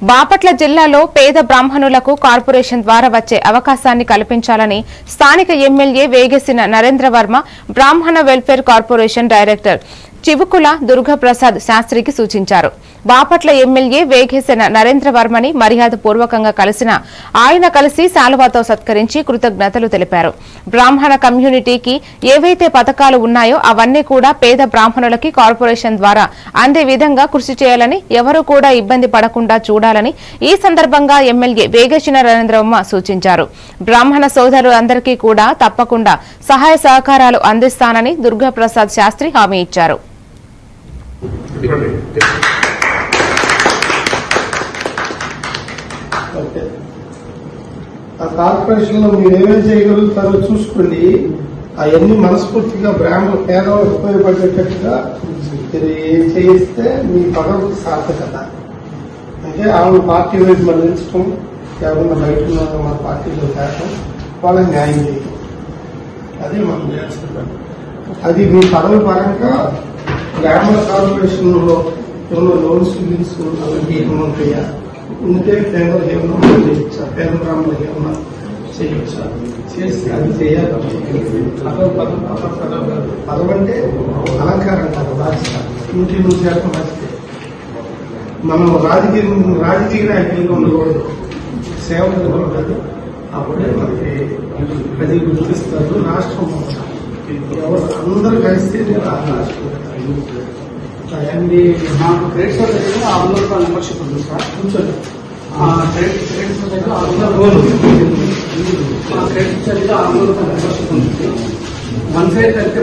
బాపట్ల జిల్లాలో పేద బ్రాహ్మణులకు కార్పొరేషన్ ద్వారా వచ్చే అవకాశాన్ని కల్పించాలని స్థానిక MLA Vegesina Narendra Varma Brahmana welfare corporation director Chivukula Durgaprasad శాస్త్రికి సూచించారు. బాపట్ల ఎమ్మెల్యే వేగేసిన నరేంద్ర వర్మని మర్యాద పూర్వకంగా కలిసిన ఆయన కలిసి శాలువాతో సత్కరించి కృతజ్ఞతలు తెలిపారు. బ్రాహ్మణ కమ్యూనిటీకి ఏవైతే పథకాలు ఉన్నాయో అవన్నీ కూడా పేద బ్రాహ్మణులకి కార్పొరేషన్ ద్వారా అందే విధంగా కృషి చేయాలని ఎవరూ కూడా ఇబ్బంది పడకుండా చూడాలని ఈ సందర్భంగా ఎమ్మెల్యే వేగేసిన నరేంద్రమ్మ సూచించారు. బ్రాహ్మణ సోదరులందరికీ కూడా తప్పకుండా సహాయ సహకారాలు అందిస్తానని దుర్గాప్రసాద్ శాస్త్రి హామీ ఇచ్చారు. ఓకే. ఆ కార్పొరేషన్లో మీరు ఏమేమి చేయగలుగుతారో చూసుకోండి అవన్నీ మనస్ఫూర్తిగా బ్రాహ్మణ పేదవాళ్ళు ఉపయోగపడేటట్టుగా మీరు ఏం చేయిస్తే మీ పదవికి సార్థకత. అంటే ఆమె పార్టీ వైపు మళ్ళించడం లేకుండా బయట ఉన్న మన పార్టీలో తేటం వాళ్ళకి న్యాయం చేయడం అది మనం చేస్తున్నాం అది మీ పదవి పరంగా గ్రామ కార్పొరేషన్లో లోన్స్ గిన్స్ అలాంటివి ఏమన్నా ఉంటాయా? ఉంటే పేదలు ఏమన్నా చేయొచ్చా? పేద బ్రాహ్మణులు ఏమన్నా చేయొచ్చా? చేసి అది చేయాలి. పదవి అంటే అలంకారం కాదు రాజకీయ. ఇంటి నుంచి చేస్తాం బాధ్యత మనం రాజకీయ రాజకీయ నాయకులుగా ఉండకూడదు. సేవలు ఉండదు అప్పుడే మనకి ప్రజలు గుర్తిస్తారు రాష్ట్రం ఎవరు అందరూ కలిసి అండి మాకు క్రెడిట్ కార్డ్ దగ్గర ఆరు వందల రూపాయలు మెంబర్షిప్ ఉంది సార్ కూర్చోండి ఆ క్రెడిట్ క్రెడిట్ కార్డ్ దగ్గర ఆరు వందల గోలు. ఆ క్రెడిట్ కార్డ్ దగ్గర ఆరు వందల రూపాయలు మెంబర్షిప్ ఉంది వన్ సైడ్ కలిపితే